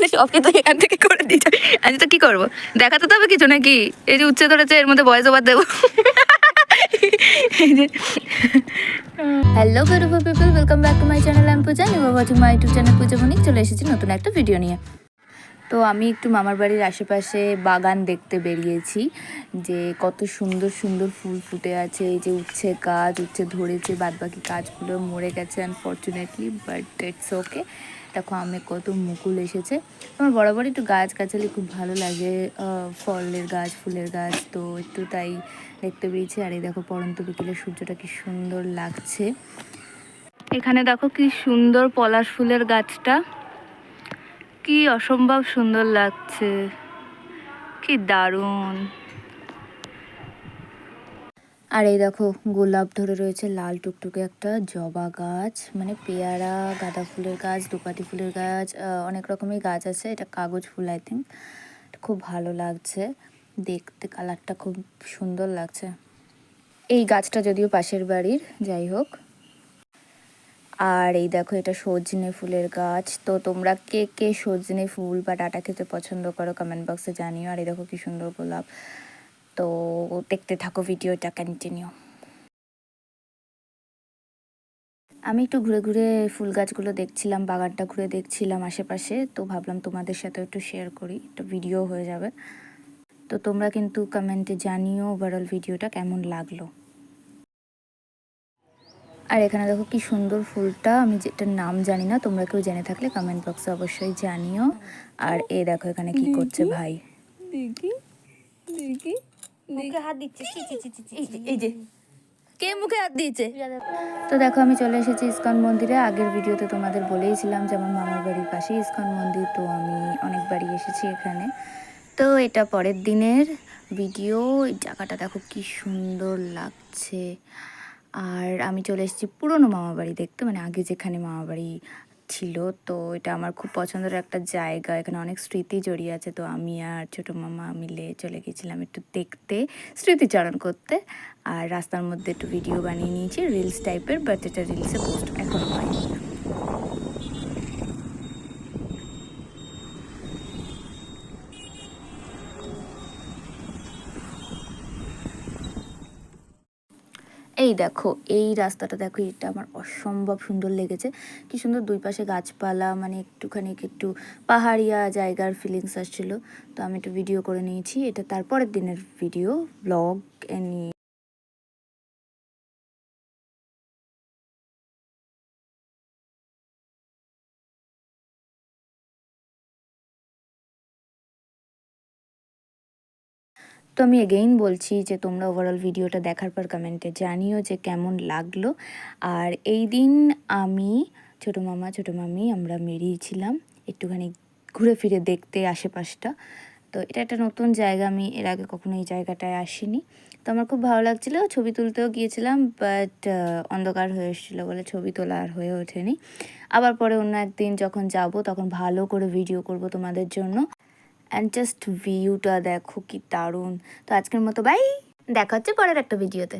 মানে সব কিছু এখান থেকে করে দিতে আমি তো কি করব? দেখাতে তো হবে কিছু নাকি? এই যে উচ্চে ধরেছে, এর মধ্যে বয়স ওভার দেবো। Hello beautiful people welcome back to my channel আমি পূজা আর watching my YouTube channel Puja মনিক চলে এসেছি নতুন একটা ভিডিও নিয়ে। তো আমি একটু মামার বাড়ির আশেপাশে বাগান দেখতে বেরিয়েছি, যে কত সুন্দর সুন্দর ফুল ফুটে আছে, এই যে উচ্ছে গাছ, উচ্ছে ধরেছে বাদ বাকি গাছগুলো মরে গেছে আনফর্চুনেটলি বাট ইটস ওকে দেখো, আমি কত মুকুল এসেছে। আমার বরাবর একটু গাছ গাছালি খুব ভালো লাগে ফলের গাছ, ফুলের গাছ, তো একটু তাই দেখতে পেয়েছি আর এই দেখো, পরন্ত বিকেলে সূর্যটা কি সুন্দর লাগছে। এখানে দেখো কি সুন্দর পলাশ ফুলের গাছটা। কি অসম্ভব সুন্দর লাগছে। কি দারুণ। আর এই দেখো, গোলাপ ধরে রয়েছে লাল টুকটুকে একটা জবা গাছ মানে পেয়ারা, গাঁদা ফুলের গাছ দুপাটি ফুলের গাছ অনেক রকমের গাছ আছে। এটা কাগজ ফুল আই থিঙ্ক খুব ভালো লাগছে। দেখতে কালারটা খুব সুন্দর লাগছে। এই গাছটা যদিও পাশের বাড়ির, যাই হোক। আর এই দেখো এটা সজনে ফুলের গাছ। তো তোমরা কে কে সজনে ফুল বা ডাটা খেতে পছন্দ করো কমেন্ট বক্সে জানিও। আর এই দেখো কি সুন্দর গোলাপ। তো দেখতে থাকো ভিডিওটা কন্টিনিউ আমি একটু ঘুরে ঘুরে ফুল গাছগুলো দেখছিলাম, বাগানটা ঘুরে দেখছিলাম আশেপাশে। তো ভাবলাম তোমাদের সাথে একটু শেয়ার করি, একটা ভিডিও হয়ে যাবে। তো তোমরা কিন্তু কমেন্টে জানিও ওভারঅল ভিডিওটা কেমন লাগল। আর এখানে দেখো কি সুন্দর ফুলটা আমি যেটার নাম জানি না তোমরা কেউ জেনে থাকলে কমেন্ট বক্সে অবশ্যই জানিও। আর এ দেখো এখানে কি করছে ভাই। দেখি দেখি মুখে হাত দিচ্ছে। এই যে কে মুখে হাত দিয়েছে? তো দেখো আমি চলে এসেছি ইস্কন মন্দিরে। আগের ভিডিওতে তোমাদের বলেইছিলাম যে আমার মামার বাড়ির পাশে ইস্কন মন্দির তো আমি অনেকবারই এসেছি এখানে। তো এটা পরের দিনের ভিডিও। এই জায়গাটা দেখো কি সুন্দর লাগছে। আর আমি চলে এসেছি পুরনো মামা বাড়ি দেখতে মানে আগে যেখানে মামা বাড়ি ছিল। তো এটা আমার খুব পছন্দের একটা জায়গা। এখানে অনেক স্মৃতি জড়িয়ে আছে। তো আমি আর ছোটো মামা মিলে চলে গেছিলাম একটু দেখতে, স্মৃতিচারণ করতে। আর রাস্তার মধ্যে একটু ভিডিও বানিয়ে নিয়েছি। রিলস টাইপের বাট এটা রিলসে পোস্ট এখন হয়নি। এই দেখো, এই রাস্তাটা দেখো, এটা আমার অসম্ভব সুন্দর লেগেছে। কি সুন্দর দুই পাশে গাছপালা মানে একটুখানি একটু পাহাড়িয়া জায়গার ফিলিংস আসছিল। তো আমি একটু ভিডিও করে নিয়েছি। এটা তারপরের দিনের ভিডিও ব্লগ নিয়ে। তো আমি এগেইন বলছি যে তোমরা ওভারঅল ভিডিওটা দেখার পর কমেন্টে জানিও যে কেমন লাগল। আর এই দিন আমি, ছোটো মামা, ছোটো মামি, আমরা বেরিয়েছিলাম একটুখানি ঘুরে ফিরে দেখতে আশেপাশটা। তো এটা একটা নতুন জায়গা, আমি এর আগে কখনো এই জায়গাটায় আসিনি। তো আমার খুব ভালো লাগছিল, ছবি তুলতেও গিয়েছিলাম বাট অন্ধকার হয়ে এসেছিল বলে ছবি তোলা আর হয়ে ওঠেনি। আবার পরে অন্য একদিন যখন যাব, তখন ভালো করে ভিডিও করব তোমাদের জন্য। অ্যান্ড জাস্ট ভিউটা দেখো কি দারুণ। তো আজকের মতো বাই দেখা হচ্ছে পরের একটা ভিডিওতে